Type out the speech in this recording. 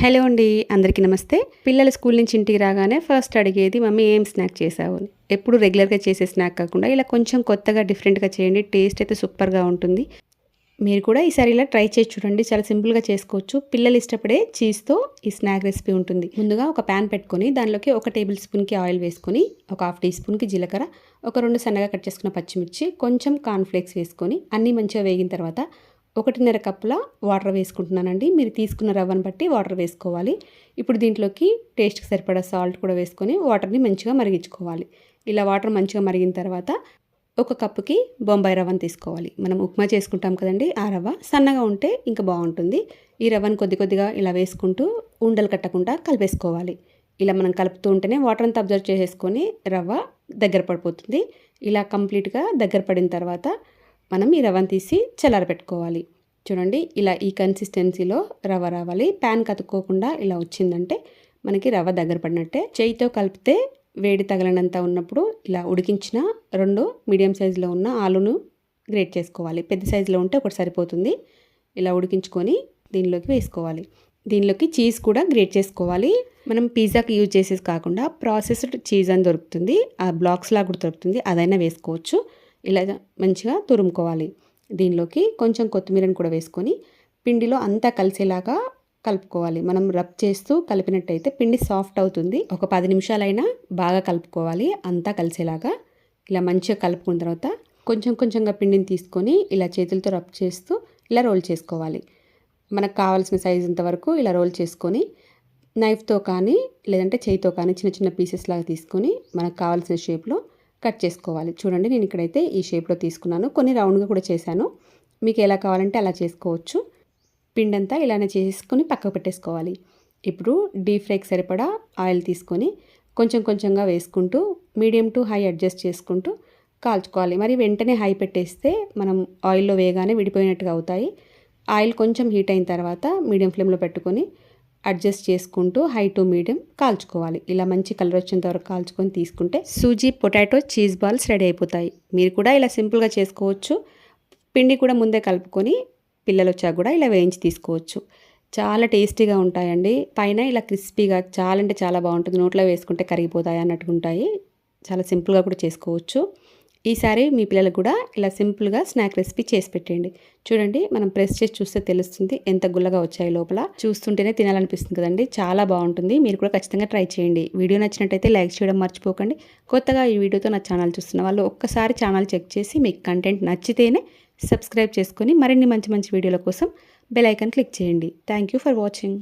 Hello అండి అందరికీ నమస్తే. పిల్లలు స్కూల్ నుంచి ఇంటికి రాగానే ఫస్ట్ అడిగేది మమ్మీ ఏం స్నాక్ చేసావు? ఎప్పుడు రెగ్యులర్గా చేసే స్నాక్ కాకుండా ఇలా కొంచెం కొత్తగా డిఫరెంట్గా చేయండి టేస్ట్ అయితే సూపర్గా ఉంటుంది. మీరు కూడా ఈసారి ఇలా ట్రై చేసి చూడండి చాలా సింపుల్గా చేసుకోవచ్చు. పిల్లలు ఇష్టపడే చీజ్తో ఈ స్నాక్ రెసిపీ ఉంటుంది. ముందుగా ఒక ప్యాన్ పెట్టుకొని దానిలోకి ఒక టేబుల్ స్పూన్కి ఆయిల్ వేసుకొని ఒక హాఫ్ టీ స్పూన్కి జీలకర్ర ఒక రెండు సన్నగా కట్ చేసుకున్న పచ్చిమిర్చి కొంచెం కార్న్ఫ్లేక్స్ వేసుకొని అన్నీ మంచిగా వేగిన తర్వాత ఒకటిన్నర కప్పుల వాటర్ వేసుకుంటున్నానండి. మీరు తీసుకున్న రవ్వను బట్టి వాటర్ వేసుకోవాలి. ఇప్పుడు దీంట్లోకి టేస్ట్కి సరిపడా సాల్ట్ కూడా వేసుకొని వాటర్ని మంచిగా మరిగించుకోవాలి. ఇలా వాటర్ మంచిగా మరిగిన తర్వాత ఒక కప్పుకి బొంబాయి రవ్వను తీసుకోవాలి. మనం ఉప్మా చేసుకుంటాం కదండి ఆ రవ్వ సన్నగా ఉంటే ఇంకా బాగుంటుంది. ఈ రవ్వను కొద్ది కొద్దిగా ఇలా వేసుకుంటూ ఉండలు కట్టకుండా కలిపేసుకోవాలి. ఇలా మనం కలుపుతూ ఉంటేనే వాటర్ అంతా అబ్జర్వ్ చేసేసుకొని రవ్వ దగ్గర పడిపోతుంది. ఇలా కంప్లీట్గా దగ్గర పడిన తర్వాత మనం ఈ రవ్వను తీసి చల్లారబెట్టుకోవాలి చూడండి ఇలా ఈ కన్సిస్టెన్సీలో రవ్వ రావాలి. ప్యాన్ కతుక్కోకుండా ఇలా వచ్చిందంటే మనకి రవ్వ దగ్గర పడినట్టే. చేయితో కలిపితే వేడి తగలనంత ఉన్నప్పుడు ఇలా ఉడికించిన రెండు మీడియం సైజులో ఉన్న ఆలును గ్రేట్ చేసుకోవాలి. పెద్ద సైజులో ఉంటే ఒకటి సరిపోతుంది. ఇలా ఉడికించుకొని దీనిలోకి వేసుకోవాలి. దీనిలోకి చీజ్ కూడా గ్రేట్ చేసుకోవాలి. మనం పిజ్జాకి యూజ్ చేసేది కాకుండా ప్రాసెస్డ్ చీజ్ అని దొరుకుతుంది. ఆ బ్లాక్స్ లాగా కూడా దొరుకుతుంది. అదైనా వేసుకోవచ్చు. ఇలా మంచిగా తురుముకోవాలి. దీనిలోకి కొంచెం కొత్తిమీరని కూడా వేసుకొని పిండిలో అంతా కలిసేలాగా కలుపుకోవాలి. మనం రబ్ చేస్తూ కలిపినట్టయితే పిండి సాఫ్ట్ అవుతుంది. ఒక పది నిమిషాలైనా బాగా కలుపుకోవాలి. అంతా కలిసేలాగా ఇలా మంచిగా కలుపుకున్న తర్వాత కొంచెం కొంచెంగా పిండిని తీసుకొని ఇలా చేతులతో రబ్ చేస్తూ ఇలా రోల్ చేసుకోవాలి. మనకు కావాల్సిన సైజ్ ఇంతవరకు ఇలా రోల్ చేసుకొని నైఫ్తో కానీ లేదంటే చేయితో కానీ చిన్న చిన్న పీసెస్ లాగా తీసుకొని మనకు కావాల్సిన షేప్లో కట్ చేసుకోవాలి. చూడండి నేను ఇక్కడైతే ఈ షేప్లో తీసుకున్నాను. కొన్ని రౌండ్గా కూడా చేశాను. మీకు ఎలా కావాలంటే అలా చేసుకోవచ్చు. పిండంతా ఇలానే చేసుకొని పక్కకు పెట్టేసుకోవాలి. ఇప్పుడు డీప్ ఫ్రైకి సరిపడా ఆయిల్ తీసుకొని కొంచెం కొంచెంగా వేసుకుంటూ మీడియం టు హై అడ్జస్ట్ చేసుకుంటూ కాల్చుకోవాలి. మరి వెంటనే హై పెట్టేస్తే మనం ఆయిల్లో వేగానే విడిపోయినట్టుగా అవుతాయి. ఆయిల్ కొంచెం హీట్ అయిన తర్వాత మీడియం ఫ్లేమ్లో పెట్టుకొని అడ్జస్ట్ చేసుకుంటూ హై టు మీడియం కాల్చుకోవాలి. ఇలా మంచి కలర్ వచ్చేంత వరకు కాల్చుకొని తీసుకుంటే suji potato cheese balls ready అయిపోతాయి. మీరు కూడా ఇలా సింపుల్గా చేసుకోవచ్చు. పిండి కూడా ముందే కలుపుకొని పిల్లలు వచ్చాక కూడా ఇలా వేయించి తీసుకోవచ్చు. చాలా టేస్టీగా ఉంటాయండి. పైన ఇలా క్రిస్పీగా చాలా అంటే చాలా బాగుంటుంది. నోట్లో వేసుకుంటే కరిగిపోతాయి అన్నట్టుగా ఉంటాయి. చాలా సింపుల్గా కూడా చేసుకోవచ్చు. ఈసారి మీ పిల్లలకు కూడా ఇలా సింపుల్గా స్నాక్ రెసిపీ చేసి పెట్టండి చూడండి మనం ప్రెస్ చేసి చూస్తే తెలుస్తుంది ఎంత గుల్లగా వచ్చాయి లోపల. చూస్తుంటేనే తినాలనిపిస్తుంది కదండి. చాలా బాగుంటుంది. మీరు కూడా ఖచ్చితంగా ట్రై చేయండి. వీడియో నచ్చినట్టయితే లైక్ చేయడం మర్చిపోకండి. కొత్తగా ఈ వీడియోతో నా ఛానల్ చూస్తున్న వాళ్ళు ఒక్కసారి ఛానల్ చెక్ చేసి మీకు కంటెంట్ నచ్చితేనే సబ్స్క్రైబ్ చేసుకొని మరిన్ని మంచి మంచి వీడియోల కోసం బెల్ ఐకాన్ క్లిక్ చేయండి. Thank you for watching.